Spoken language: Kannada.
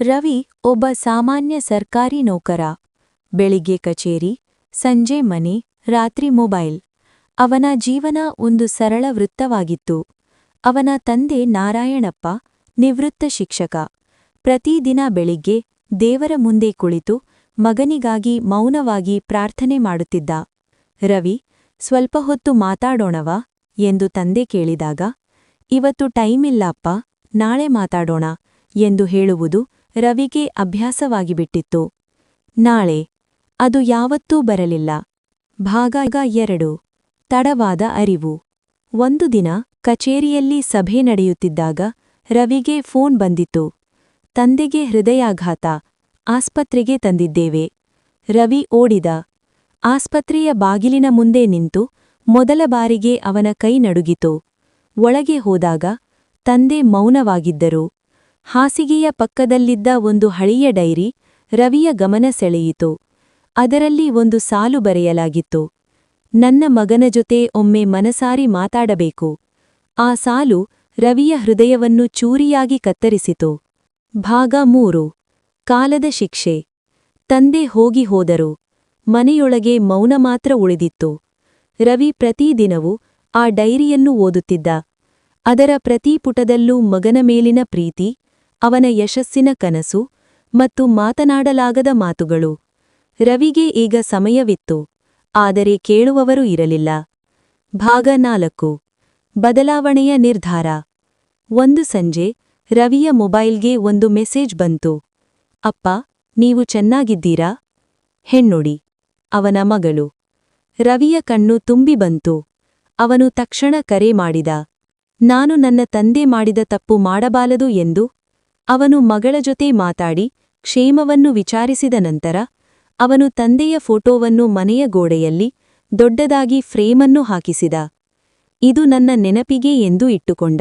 ರವಿ ಒಬ್ಬ ಸಾಮಾನ್ಯ ಸರ್ಕಾರಿ ನೌಕರ. ಬೆಳಿಗ್ಗೆ ಕಚೇರಿ, ಸಂಜೆ ಮನೆ, ರಾತ್ರಿ ಮೊಬೈಲ್. ಅವನ ಜೀವನ ಒಂದು ಸರಳ ವೃತ್ತವಾಗಿತ್ತು. ಅವನ ತಂದೆ ನಾರಾಯಣಪ್ಪ, ನಿವೃತ್ತ ಶಿಕ್ಷಕ. ಪ್ರತಿದಿನ ಬೆಳಿಗ್ಗೆ ದೇವರ ಮುಂದೆ ಕುಳಿತು ಮಗನಿಗಾಗಿ ಮೌನವಾಗಿ ಪ್ರಾರ್ಥನೆ ಮಾಡುತ್ತಿದ್ದ. ರವಿ, ಸ್ವಲ್ಪ ಹೊತ್ತು ಮಾತಾಡೋಣವ? ಎಂದು ತಂದೆ ಕೇಳಿದಾಗ, ಇವತ್ತು ಟೈಮಿಲ್ಲಪ್ಪ, ನಾಳೆ ಮಾತಾಡೋಣ ಎಂದು ಹೇಳುವುದು ರವಿಗೆ ಅಭ್ಯಾಸವಾಗಿಬಿಟ್ಟಿತ್ತು. ನಾಳೆ ಅದು ಯಾವತ್ತೂ ಬರಲಿಲ್ಲ. ಭಾಗ ಎರಡು. ತಡವಾದ ಅರಿವು. ಒಂದು ದಿನ ಕಚೇರಿಯಲ್ಲಿ ಸಭೆ ನಡೆಯುತ್ತಿದ್ದಾಗ ರವಿಗೆ ಫೋನ್ ಬಂದಿತ್ತು. ತಂದೆಗೆ ಹೃದಯಾಘಾತ. ಆಸ್ಪತ್ರೆಗೆ ತಂದಿದ್ದೇವೆ. ರವಿ ಓಡಿದ. ಆಸ್ಪತ್ರೆಯ ಬಾಗಿಲಿನ ಮುಂದೆ ನಿಂತು ಮೊದಲ ಬಾರಿಗೆ ಅವನ ಕೈ ನಡುಗಿತು. ಒಳಗೆ ಹೋದಾಗ ತಂದೆ ಮೌನವಾಗಿದ್ದರು. ಹಾಸಿಗೆಯ ಪಕ್ಕದಲ್ಲಿದ್ದ ಒಂದು ಹಳೆಯ ಡೈರಿ ರವಿಯ ಗಮನ ಸೆಳೆಯಿತು. ಅದರಲ್ಲಿ ಒಂದು ಸಾಲು ಬರೆಯಲಾಗಿತ್ತು. ನನ್ನ ಮಗನ ಜೊತೆ ಒಮ್ಮೆ ಮನಸಾರಿ ಮಾತಾಡಬೇಕು. ಆ ಸಾಲು ರವಿಯ ಹೃದಯವನ್ನು ಚೂರಿಯಾಗಿ ಕತ್ತರಿಸಿತು. ಭಾಗ ಮೂರು. ಕಾಲದ ಶಿಕ್ಷೆ. ತಂದೆ ಹೋಗಿ ಹೋದರು. ಮನೆಯೊಳಗೆ ಮೌನ ಮಾತ್ರ ಉಳಿದಿತ್ತು. ರವಿ ಪ್ರತಿದಿನವೂ ಆ ಡೈರಿಯನ್ನು ಓದುತ್ತಿದ್ದ. ಅದರ ಪ್ರತಿ ಪುಟದಲ್ಲೂ ಮಗನ ಮೇಲಿನ ಪ್ರೀತಿ ಅವನ ಯಶಸ್ಸಿನ ಕನಸು ಮತ್ತು ಮಾತನಾಡಲಾಗದ ಮಾತುಗಳು. ರವಿಗೆ ಈಗ ಸಮಯವಿತ್ತು. ಆದರೆ ಕೇಳುವವರು ಇರಲಿಲ್ಲ. ಭಾಗ ನಾಲ್ಕು. ಬದಲಾವಣೆಯ ನಿರ್ಧಾರ. ಒಂದು ಸಂಜೆ ರವಿಯ ಮೊಬೈಲ್ಗೆ ಒಂದು ಮೆಸೇಜ್ ಬಂತು. ಅಪ್ಪ, ನೀವು ಚೆನ್ನಾಗಿದ್ದೀರಾ? ಹೆಣ್ಣುಡಿ. ಅವನ ಮಗಳು. ರವಿಯ ಕಣ್ಣು ತುಂಬಿ ಬಂತು. ಅವನು ತಕ್ಷಣ ಕರೆ ಮಾಡಿದ. ನಾನು ನನ್ನ ತಂದೆ ಮಾಡಿದ ತಪ್ಪು ಮಾಡಬಾಲದು ಎಂದು ಅವನು ಮಗಳ ಜೊತೆ ಮಾತಾಡಿ ಕ್ಷೇಮವನ್ನು ವಿಚಾರಿಸಿದ ನಂತರ ಅವನು ತಂದೆಯ ಫೋಟೋವನ್ನು ಮನೆಯ ಗೋಡೆಯಲ್ಲಿ ದೊಡ್ಡದಾಗಿ ಫ್ರೇಮನ್ನು ಹಾಕಿಸಿದ. ಇದು ನನ್ನ ನೆನಪಿಗೆ ಎಂದು ಇಟ್ಟುಕೊಂಡ.